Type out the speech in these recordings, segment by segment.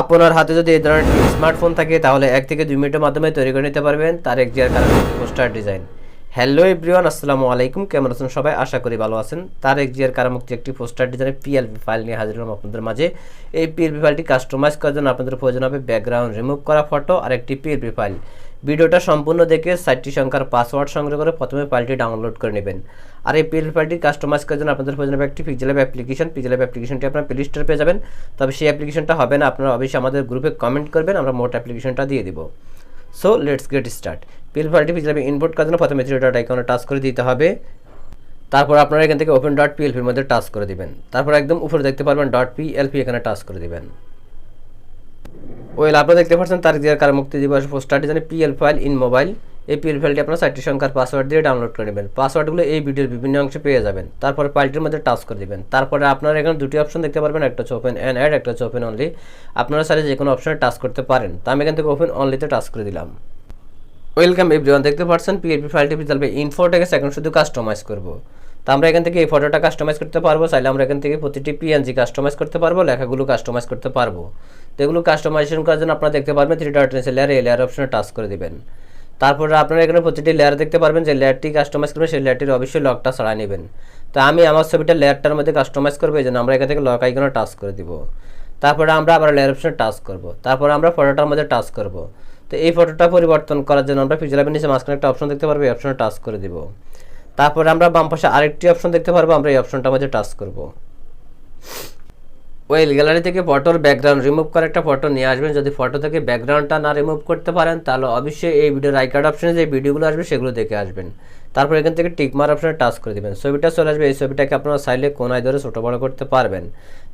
আপনার হাতে যদি এই ধরনের স্মার্টফোন থাকে, তাহলে এক থেকে দুই মিনিটের মাধ্যমে তৈরি করে নিতে পারবেন তার এক জিয়ার কারণ পোস্টার ডিজাইন। হ্যালো এভরিওয়ান, আসসালামু আলাইকুম। কেমন আছেন সবাই? আশা করি ভালো আছেন। তার এক জিয়ার কারামুক্তি একটি পোস্টার ডিজাইনের পিএলপি ফাইল নিয়ে হাজির হলাম আপনাদের মাঝে। এই পিএলপি ফাইলটি কাস্টমাইজ করার জন্য আপনাদের প্রয়োজন হবে ব্যাকগ্রাউন্ড রিমুভ করা ফটো আর একটি পিএলপি ফাইল ভিডিওটা সম্পূর্ণ দেখে সাইটটি সংখ্যার পাসওয়ার্ড সংগ্রহ করে প্রথমে ফাইলটি ডাউনলোড করে নেবেন। আর এই পিএলপি ফাইলটি কাস্টমাইজ করার জন্য আপনাদের প্রয়োজন হবে একটি অ্যাপ অ্যাপ্লিকেশন পিক্সেল অ্যাপ অ্যাপ্লিকেশনটি আপনার প্লে স্টোরে পেয়ে যাবেন। তবে সেই অ্যাপ্লিকেশনটা হবে না, আপনারা অবশ্যই আমাদের গ্রুপে কমেন্ট করবেন, আমরা মোট অ্যাপ্লিকেশনটা দিয়ে দিব। So let's get start PL ফাইলটি পিক্সেল ইনপুট করার জন্য প্রথমে থ্রি ডট আইকনে টাচ করে দিতে হবে। তারপর আপনারা এখান থেকে ওপেন ডট পিএলপির মধ্যে টাচ করে দিবেন। তারপর একদম উপরে দেখতে পারবেন ডট পিএলপি এখানে টাচ করে দিবেন। ওয়েল আপনারা দেখতে পাচ্ছেন তার দিয়ে কার মুক্তি দিবস পোস্টার ডিজাইনে পিএল ফাইল ইন মোবাইল এই পিএল ফাইলটি আপনার চারটি সংখ্যার পাসওয়ার্ড দিয়ে ডাউনলোড করে নেবেন। পাসওয়ার্ডগুলো এই ভিডিওর বিভিন্ন অংশে পেয়ে যাবেন। তারপরে ফাইলটির মধ্যে টাচ করে দিবেন। তারপরে আপনারা এখানে দুটি অপশন দেখতে পারবেন, একটা হচ্ছে ওপেন অ্যান্ড অ্যাড একটা হচ্ছে ওপেন অনলি আপনারা চাইলে যে কোনো অপশনে টাচ করতে পারেন। তা আমি এখান থেকে ওপেন অনলিতে টাচ করে দিলাম। ওয়েলকাম এভরিওয়ান দেখতে পাচ্ছেন পিএলপি ফাইলটি চলবে ইনফোটাকে এখন শুধু কাস্টমাইজ করব। তো আমরা এখান থেকে এই ফটোটা কাস্টমাইজ করতে পারব, চাইলে আমরা এখান থেকে প্রতিটি পিএনজি কাস্টমাইজ করতে পারব, লেখাগুলো কাস্টমাইজ করতে পারব। তো এগুলো কাস্টমাইজেশন করার জন্য আপনারা দেখতে পারবেন থ্রি ডট লেয়ার এই লেয়ার অপশনে টাচ করে দেবেন। তারপরে আপনারা এখানে প্রতিটি লেয়ার দেখতে পারবেন যে লেয়ারটি কাস্টমাইজ করবেন সেই লেয়ারটির অবশ্যই লকটা ছাড়াই নেবেন। তো আমি আমার ছবিটা লেয়ারটার মধ্যে কাস্টমাইজ করব এই জন্য আমরা এখান থেকে লক আইকনে টাচ করে দিব। তারপরে আমরা আবার লেয়ার অপশনে টাচ করব। তারপরে আমরা ফটোটার মধ্যে টাচ করব। তো এই ফটোটা পরিবর্তন করার জন্য আমরা পিক্সেল নিচে মাঝখানে একটা অপশন দেখতে পারব, এই অপশনে টাচ করে দিব। তারপরে আমরা বাম পাশে আরেকটি অপশন দেখতে পারব, আমরা এই অপশনটার মধ্যে টাচ করব। ওয়েল গ্যালারি থেকে ফটোর ব্যাকগ্রাউন্ড রিমুভ করে একটা ফটো নিয়ে আসবেন। যদি ফটো থেকে ব্যাকগ্রাউন্ডটা না রিমুভ করতে পারেন, তাহলে অবশ্যই এই ভিডিওর আই কার্ড অপশনে যে ভিডিওগুলো আসবে, সেগুলো দেখে আসবেন। তারপর এখান থেকে টিকমার অপশনে টাচ করে দেবেন। ছবিটা চলে আসবে, এই ছবিটাকে আপনারা চাইলে কোনায় ধরে ছোটো বড়ো করতে পারবেন।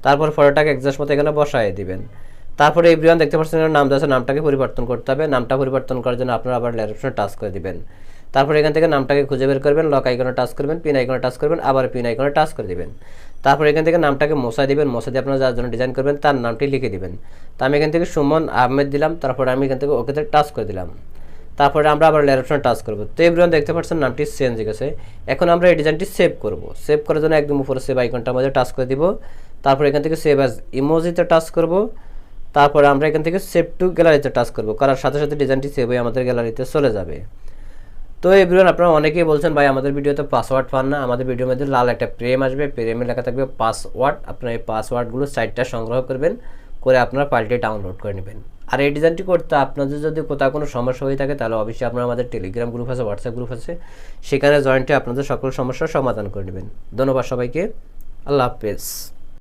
তারপর ফটোটাকে একজাস্ট মতো এখানে বসায় দিবেন। তারপরে এই বিমান দেখতে পাচ্ছেন নাম আছে, নামটাকে পরিবর্তন করতে হবে। নামটা পরিবর্তন করার জন্য আপনারা আবার লেয়ার অপশনে টাচ করে দিবেন। তারপর এখান থেকে নামটাকে খুঁজে বের করবেন লক আইকনে টাচ করবেন পিন আইকনে টাচ করবেন, আবার পিন আইকনে টাচ করে দিবেন। তারপর এখান থেকে নামটাকে মশা দিবেন মশা দিয়ে আপনারা যার জন্য ডিজাইন করবেন তার নামটি লিখে দিবেন। তো আমি এখান থেকে সুমন আহমেদ দিলাম, তারপরে আমি এখান থেকে ওকেতে টাচ করে দিলাম। তারপরে আমরা আবার লেয়ার অপশনে টাচ করব। তো এভরিওয়ান দেখতে পাচ্ছেন নামটি চেঞ্জ হয়ে গেছে। এখন আমরা এই ডিজাইনটি সেভ করব। সেভ করার জন্য একদম উপরে সেভ আইকনটার মধ্যে টাচ করে দিব। তারপর এখান থেকে সেভ অ্যাজ ইমোজিতে টাচ করব। তারপরে আমরা এখান থেকে সেভ টু গ্যালারিতে টাচ করব। করার সাথে সাথে ডিজাইনটি সেভ হয়ে আমাদের গ্যালারিতে চলে যাবে। তো এভরিওয়ান আপনারা অনেকেই বলছেন, ভাই, আমাদের ভিডিওতে পাসওয়ার্ড পান না। আমাদের ভিডিওর মধ্যে লাল একটা প্রেম আসবে। প্রেমে লেখা থাকবে পাসওয়ার্ড আপনার এই পাসওয়ার্ডগুলো সাইটটা সংগ্রহ করবেন, করে আপনার ফাইলটি ডাউনলোড করে নেবেন। আর এই ডিজাইনটি করতে আপনাদের যদি কোথাও কোনো সমস্যা হয়ে থাকে, তাহলে অবশ্যই আপনার আমাদের টেলিগ্রাম গ্রুপ আছে হোয়াটসঅ্যাপ গ্রুপ আছে। সেখানে জয়েন্টে আপনাদের সকল সমস্যার সমাধান করে নেবেন। ধন্যবাদ সবাইকে। আল্লাহ হাফেজ।